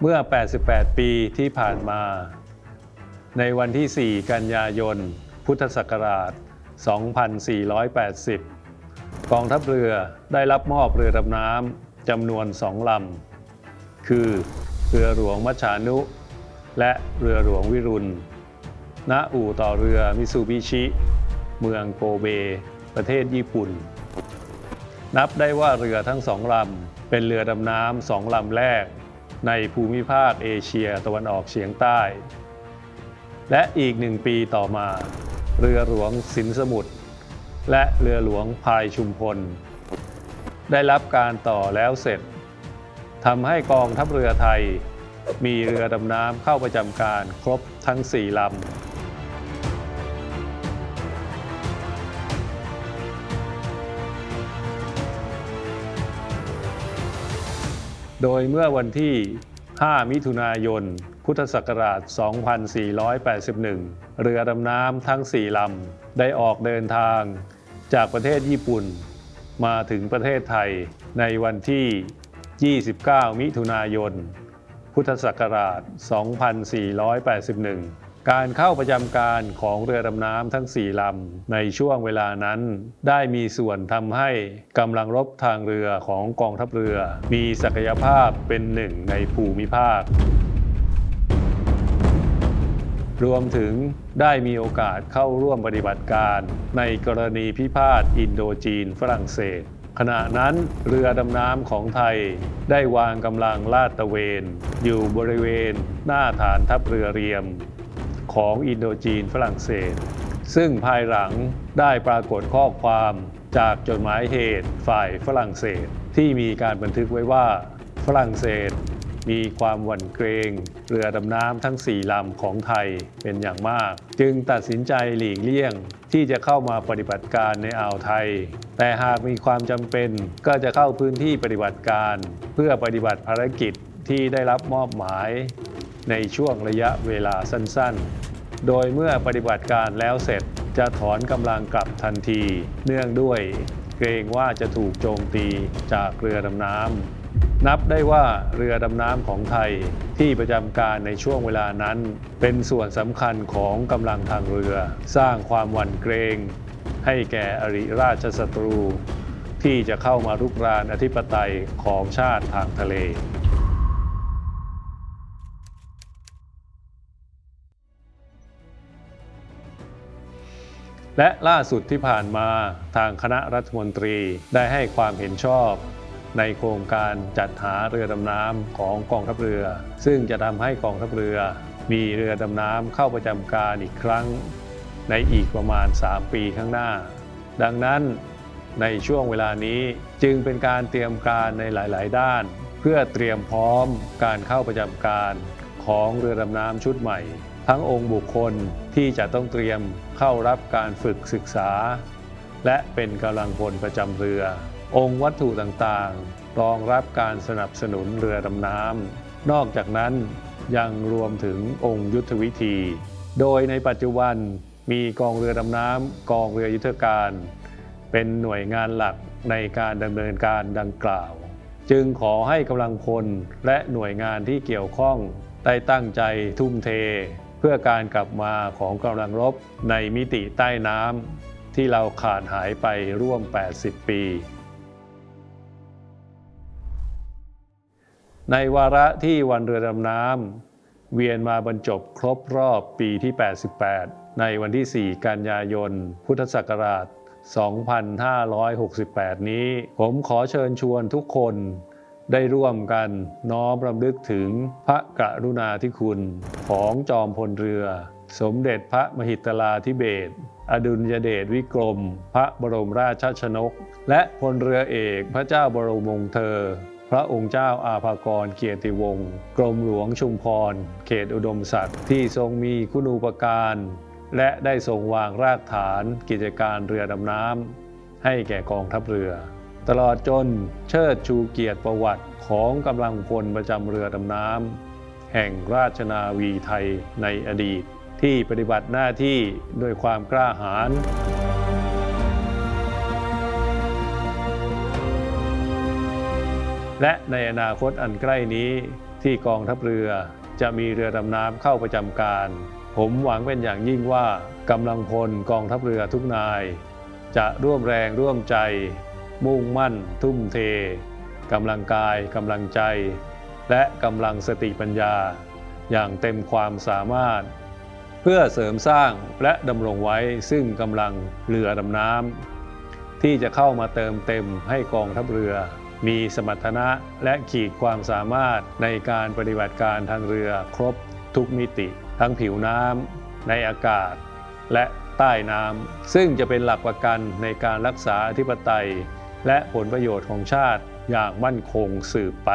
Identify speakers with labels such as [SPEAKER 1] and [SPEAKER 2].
[SPEAKER 1] เมื่อ 88 ปีที่ผ่านมา ในวันที่ 4 กันยายน พุทธศักราช 2480 กองทัพเรือได้รับมอบเรือดำน้ำจำนวนสองลำ คือเรือหลวงมัชานุ และเรือหลวงวิรุณ ณ อู่ต่อเรือมิซูบิชิ เมืองโกเบ ประเทศญี่ปุ่น นับได้ว่าเรือทั้งสองลำเป็นเรือดำน้ำสองลำแรก ในภูมิภาคเอเชียตะวันออกเฉียงใต้ และอีกหนึ่งปีต่อมา เรือหลวงสินสมุทรและเรือหลวงพายชุมพล ได้รับการต่อแล้วเสร็จทำให้กองทัพเรือไทย มีเรือดำน้ำเข้าประจำการครบทั้ง 4 ลำ โดยเมื่อวันที่ 5 มิถุนายน พุทธศักราช 2481 เรือดำน้ำทั้ง 4 ลำ ได้ออกเดินทางจากประเทศญี่ปุ่น มาถึงประเทศไทยในวันที่ 29 มิถุนายน พุทธศักราช 2481 การเข้าประจำการของเรือดำน้ำทั้ง 4 ลำ ในช่วงเวลานั้น ได้มีส่วนทำให้กำลังรบทางเรือของกองทัพเรือ มีศักยภาพเป็นหนึ่งในภูมิภาค รวมถึงได้มีโอกาสเข้าร่วมปฏิบัติการในกรณีพิพาทอินโดจีนฝรั่งเศสขณะนั้นเรือดำน้ำของไทย ได้วางกำลังลาดตระเวน อยู่บริเวณหน้าฐานทัพเรือเรียม ของอินโดจีนฝรั่งเศส ซึ่งภายหลังได้ปรากฏข้อความจากจดหมายเหตุฝ่ายฝรั่งเศสที่มีการบันทึกไว้ว่า ฝรั่งเศสมีความหวั่นเกรงเรือดำน้ำทั้ง4ลำของไทยเป็นอย่างมาก จึงตัดสินใจหลีกเลี่ยงที่จะเข้ามาปฏิบัติการในอ่าวไทย แต่หากมีความจำเป็นก็จะเข้าพื้นที่ปฏิบัติการ เพื่อปฏิบัติภารกิจที่ได้รับมอบหมาย ในช่วงระยะเวลาสั้นๆ โดยเมื่อปฏิบัติการแล้วเสร็จจะถอนกำลังกลับทันที เนื่องด้วยเกรงว่าจะถูกโจมตีจากเรือดำน้ำนับได้ว่าเรือดำน้ำของไทยที่ประจำการในช่วงเวลานั้น เป็นส่วนสำคัญของกำลังทางเรือ สร้างความหวั่นเกรง ให้แก่อริราชศัตรู ที่จะเข้ามารุกรานอธิปไตยของชาติทางทะเล และล่าสุดที่ผ่านมาทางคณะรัฐมนตรีได้ให้ความเห็นชอบ ในโครงการจัดหาเรือดำน้ำของกองทัพเรือ ซึ่งจะทำให้กองทัพเรือ มีเรือดำน้ำเข้าประจำการอีกครั้ง ในอีกประมาณ 3 ปีข้างหน้า ดังนั้นในช่วงเวลานี้จึงเป็นการเตรียมการในหลาย ๆ ด้าน เพื่อเตรียมพร้อมการเข้าประจำการของเรือดำน้ำชุดใหม่ ทั้งองค์บุคคลที่จะต้องเตรียมเข้ารับการฝึกศึกษา และเป็นกำลังพลประจำเรือ องค์วัตถุต่างๆ รองรับการสนับสนุนเรือดำน้ำนอกจากนั้นยังรวมถึงองค์ยุทธวิธี โดยในปัจจุบันมีกองเรือดำน้ำกองเรือยุทธการ เป็นหน่วยงานหลักในการดำเนินการดังกล่าว จึงขอให้กำลังพลและหน่วยงานที่เกี่ยวข้องได้ตั้งใจทุ่มเท พื่อการกลับมาของกำลังรบในมิติใต้น้ำที่เราขาดหายไปร่วม 80 ปี ในวาระที่วันเรือดำน้ำเวียนมาบรรจบครบรอบปีที่ 88 ในวันที่ 4 กันยายน พุทธศักราช 2568 นี้ ผมขอเชิญชวนทุกคน ได้ร่วมกันน้อมรำลึกถึงพระกรุณาธิคุณของจอมพลเรือ สมเด็จพระมหิตลาธิเบศอดุลยเดชวิกรม พระบรมราชชนก และพลเรือเอกพระเจ้าบรมวงศ์เธอ พระองค์เจ้าอาภากรเกียรติวงศ์กรมหลวงชุมพร เขตอุดมศักดิ์ที่ทรงมีคุณูปการ และได้ทรงวางรากฐานกิจการเรือดำน้ำให้แก่กองทัพเรือ ตลอดจนเชิดชูเกียรติประวัติของกำลังพลประจำเรือดำน้ำแห่งราชนาวีไทยในอดีต ที่ปฏิบัติหน้าที่ด้วยความกล้าหาญและในอนาคตอันใกล้นี้ที่กองทัพเรือจะมีเรือดำน้ำเข้าประจำการ ผมหวังเป็นอย่างยิ่งว่ากำลังพลกองทัพเรือทุกนาย จะร่วมแรงร่วมใจ มุ่งมั่น ทุ่มเทกำลังกายกำลังใจ และกำลังสติปัญญา อย่างเต็มความสามารถ เพื่อเสริมสร้างและดำรงไว้ซึ่งกำลังเรือดำน้ำที่จะเข้ามาเติมเต็มให้กองทัพเรือ มีสมรรถนะและขีดความสามารถในการปฏิบัติการทางเรือครบทุกมิติ ทั้งผิวน้ำในอากาศ และใต้น้ำซึ่งจะเป็นหลักประกันในการรักษาอธิปไตย และผลประโยชน์ของชาติอย่างมั่นคงสืบไป